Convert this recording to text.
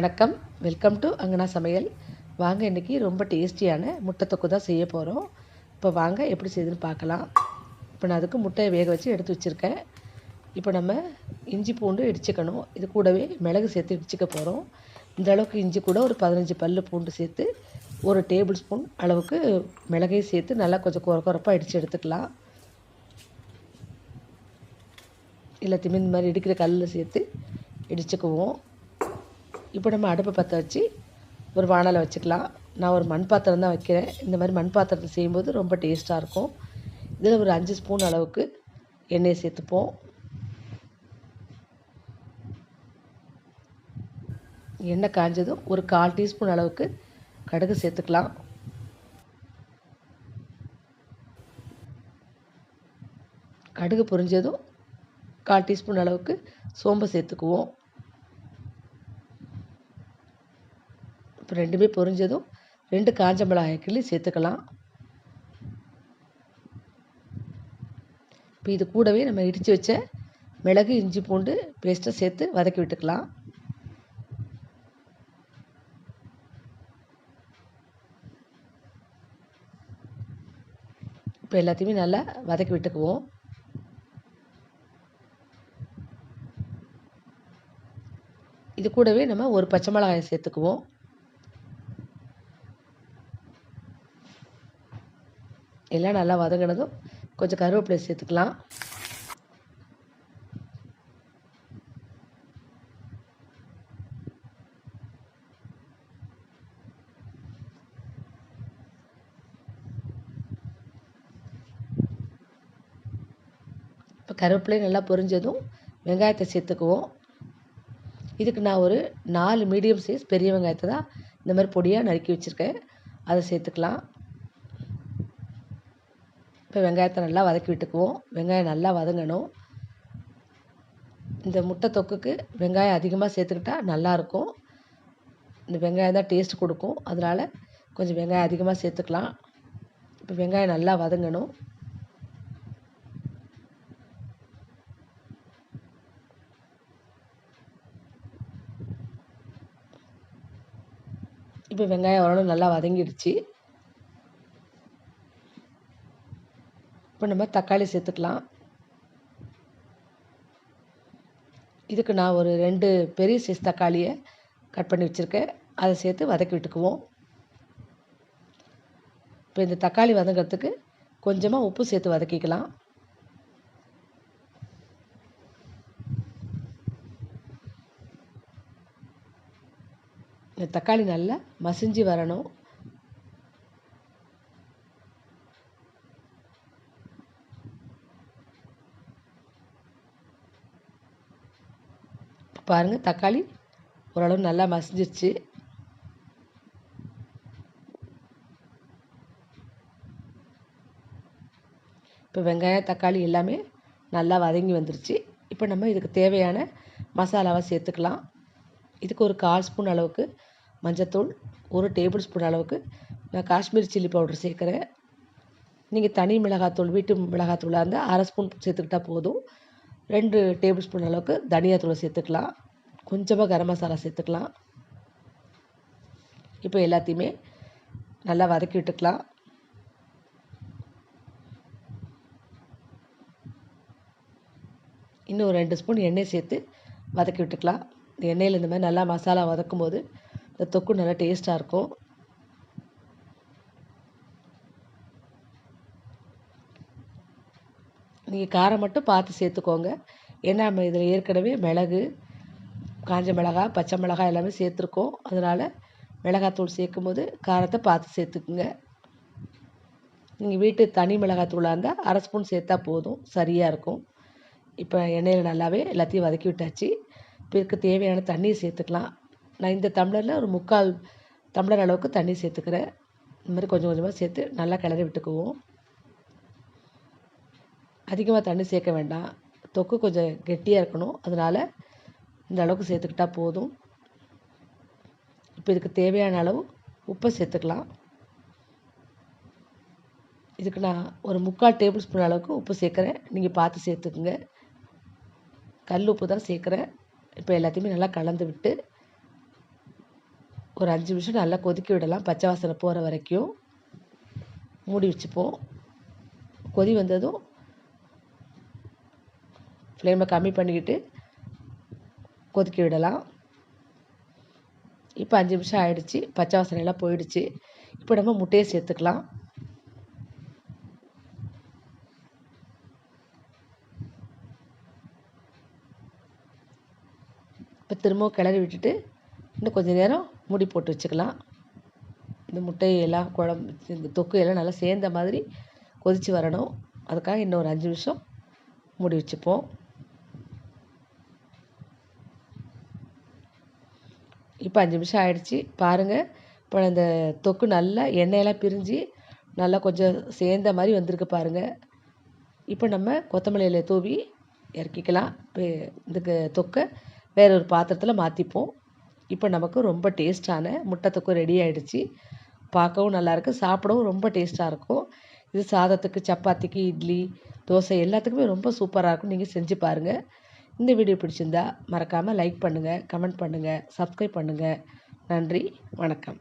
வணக்கம். Welcome to அங்கனா சமையல். வாங்க இன்றைக்கி ரொம்ப டேஸ்டியான முட்டை தொக்கு தான் செய்ய போகிறோம் இப்போ வாங்க எப்படி செய்யுதுன்னு பார்க்கலாம். இப்போ நான் அதுக்கு முட்டையை வேக வச்சு எடுத்து வச்சுருக்கேன். இப்போ நம்ம இஞ்சி பூண்டு இடிச்சுக்கணும். இது கூடவே மிளகு சேர்த்து இடிச்சுக்க போகிறோம் இந்த அளவுக்கு இஞ்சி கூட ஒரு பதினஞ்சு பல் பூண்டு சேர்த்து ஒரு டேபிள் ஸ்பூன் அளவுக்கு மிளகையும் சேர்த்து நல்லா கொஞ்சம் குறை குறைப்பாக இடித்து எடுத்துக்கலாம். எல்லாத்தையுமே இந்த மாதிரி இடிக்கிற கல்லில் சேர்த்து இடிச்சுக்குவோம். இப்போ நம்ம அடுப்பை பற்ற வச்சு ஒரு வானலை வச்சுக்கலாம். நான் ஒரு மண் பாத்திரம் தான் வைக்கிறேன். இந்த மாதிரி மண் பாத்திரத்தை செய்யும்போது ரொம்ப டேஸ்ட்டாக இருக்கும். இதில் ஒரு அஞ்சு ஸ்பூன் அளவுக்கு எண்ணெயை சேர்த்துப்போம். எண்ணெய் காஞ்சதும் ஒரு கால் டீஸ்பூன் அளவுக்கு கடுகு சேர்த்துக்கலாம். கடுகு பொரிஞ்சதும் கால் டீஸ்பூன் அளவுக்கு சோம்பு சேர்த்துக்குவோம். இப்போ ரெண்டுமே பொரிஞ்சதும் ரெண்டு காஞ்ச மிளகாய் கிள்ளி சேர்த்துக்கலாம். இப்போ இது கூடவே நம்ம இடித்து வச்ச மிளகு இஞ்சி பூண்டு பேஸ்ட்டை சேர்த்து வதக்கி விட்டுக்கலாம். இப்போ எல்லாத்தையுமே நல்லா வதக்கி விட்டுக்குவோம். இது கூடவே நம்ம ஒரு பச்சை மிளகாயை சேர்த்துக்குவோம். எல்லாம் நல்லா வதங்கினதும் கொஞ்சம் கருவேப்பிலை சேர்த்துக்கலாம். இப்போ கருவேப்பிலையும் நல்லா பொரிஞ்சதும் வெங்காயத்தை சேர்த்துக்குவோம். இதுக்கு நான் ஒரு நாலு மீடியம் சைஸ் பெரிய வெங்காயத்தை தான் இந்த மாதிரி பொடியாக நறுக்கி வச்சுருக்கேன். அதை சேர்த்துக்கலாம். இப்போ வெங்காயத்தை நல்லா வதக்கி விட்டுக்குவோம். வெங்காயம் நல்லா வதங்கணும். இந்த முட்டை தொக்குக்கு வெங்காயம் அதிகமாக சேர்த்துக்கிட்டா நல்லாயிருக்கும் இந்த வெங்காயம் தான் டேஸ்ட் கொடுக்கும். அதனால் கொஞ்சம் வெங்காயம் அதிகமாக சேர்த்துக்கலாம். இப்போ வெங்காயம் நல்லா வதங்கணும். இப்போ வெங்காயம் ஓரளவு நல்லா வதங்கிடுச்சு. இப்போ நம்ம தக்காளி சேர்த்துக்கலாம். இதுக்கு நான் ஒரு ரெண்டு பெரிய சைஸ் தக்காளியை கட் பண்ணி வச்சுருக்கேன். அதை சேர்த்து வதக்கி விட்டுக்குவோம். இப்போ இந்த தக்காளி வதங்கிறதுக்கு கொஞ்சமாக உப்பு சேர்த்து வதக்கிக்கலாம். இந்த தக்காளி நல்லா மசிஞ்சு வரணும். பாருங்கள் தக்காளி ஓரளவு நல்லா மசிஞ்சிருச்சு. இப்போ வெங்காயம் தக்காளி எல்லாமே நல்லா வதங்கி வந்துருச்சு. இப்போ நம்ம இதுக்கு தேவையான மசாலாவை சேர்த்துக்கலாம். இதுக்கு ஒரு கால் ஸ்பூன் அளவுக்கு மஞ்சத்தூள் ஒரு டேபிள் ஸ்பூன் அளவுக்கு நான் காஷ்மீர் சில்லி பவுடர் சேர்க்குறேன். நீங்கள் தனி மிளகாத்தூள் வீட்டு மிளகாத்தூளாக இருந்தால் அரை ஸ்பூன் சேர்த்துக்கிட்டால் போதும். ரெண்டு டேபிள் ஸ்பூன் அளவுக்கு தனியாத்தூளை சேர்த்துக்கலாம். கொஞ்சமாக கரம் மசாலா சேர்த்துக்கலாம். இப்போ எல்லாத்தையுமே நல்லா வதக்கி விட்டுக்கலாம். இன்னும் ஒரு ரெண்டு ஸ்பூன் எண்ணெய் சேர்த்து வதக்கி விட்டுக்கலாம். இந்த எண்ணெயில் இந்த மாதிரி நல்லா மசாலா வதக்கும் போது இந்த தொக்கு நல்லா டேஸ்ட்டாக இருக்கும். நீங்கள் காரம் மட்டும் பார்த்து சேர்த்துக்கோங்க. ஏன்னா நம்ம இதில் ஏற்கனவே மிளகு காஞ்ச மிளகா பச்சை மிளகா எல்லாமே சேர்த்துருக்கோம். அதனால் மிளகாத்தூள் சேர்க்கும் போது காரத்தை பார்த்து சேர்த்துக்குங்க. நீங்கள் வீட்டு தனி மிளகாத்தூளாக இருந்தால் அரை ஸ்பூன் சேர்த்தா போதும். சரியாக இருக்கும். இப்போ எண்ணெயில் நல்லாவே எல்லாத்தையும் வதக்கி விட்டாச்சு. இப்போ இதுக்கு தேவையான தண்ணியை சேர்த்துக்கலாம். நான் இந்த டம்ளரில் ஒரு முக்கால் டம்ளர் அளவுக்கு தண்ணி சேர்த்துக்கிறேன். இந்த மாதிரி கொஞ்சம் கொஞ்சமாக சேர்த்து நல்லா கிளறி விட்டுக்குவோம். அதிகமாக தண்ணி சேர்க்க வேண்டாம். தொக்கு கொஞ்சம் கெட்டியாக இருக்கணும். அதனால் இந்த அளவுக்கு சேர்த்துக்கிட்டா போதும். இப்போ இதுக்கு தேவையான அளவு உப்பை சேர்த்துக்கலாம். இதுக்கு நான் ஒரு முக்கால் டேபிள் ஸ்பூன் அளவுக்கு உப்பு சேர்க்குறேன். நீங்கள் பார்த்து சேர்த்துக்குங்க. கல் உப்பு தான் சேர்க்குறேன். இப்போ எல்லாத்தையுமே நல்லா கலந்து விட்டு ஒரு அஞ்சு நிமிஷம் நல்லா கொதிக்க விடலாம். பச்சை வாசனை போகிற வரைக்கும். மூடி வச்சுப்போம். கொதி வந்ததும் ஃப்ளேமை கம்மி பண்ணிக்கிட்டு கொதிக்க விடலாம். இப்போ அஞ்சு நிமிஷம் ஆயிடுச்சு. பச்சை வாசனையெல்லாம் போயிடுச்சு. இப்போ நம்ம முட்டையை சேர்த்துக்கலாம். இப்போ திரும்பவும் கிளறி விட்டுட்டு இன்னும் கொஞ்சம் நேரம் மூடி போட்டு வச்சுக்கலாம். இந்த முட்டையெல்லாம் குழம்பு இந்த தொக்கு எல்லாம் நல்லா சேர்ந்த மாதிரி கொதித்து வரணும். அதுக்காக இன்னும் ஒரு அஞ்சு நிமிஷம் மூடி வச்சுப்போம். இப்போ அஞ்சு நிமிஷம் ஆகிடுச்சி பாருங்கள் இப்போ அந்த தொக்கு நல்லா எண்ணெயெல்லாம் பிரிஞ்சு நல்லா கொஞ்சம் சேர்ந்த மாதிரி வந்திருக்கு பாருங்கள் இப்போ நம்ம கொத்தமல்லியில் தூவி இறக்கிக்கலாம். இப்போ இதுக்கு தொக்கை வேற ஒரு பாத்திரத்தில் மாற்றிப்போம் இப்போ நமக்கு ரொம்ப டேஸ்டான முட்டை தொக்கு ரெடி ஆகிடுச்சி பார்க்கவும் நல்லாயிருக்கு சாப்பிடவும் ரொம்ப டேஸ்ட்டாக இருக்கும். இது சாதத்துக்கு சப்பாத்திக்கு இட்லி தோசை எல்லாத்துக்குமே ரொம்ப சூப்பராக இருக்கும். நீங்கள் செஞ்சு பாருங்கள் இந்த வீடியோ பிடிச்சிருந்தா மறக்காமல் லைக் பண்ணுங்கள் கமெண்ட் பண்ணுங்கள் சப்ஸ்கிரைப் பண்ணுங்கள் நன்றி வணக்கம்.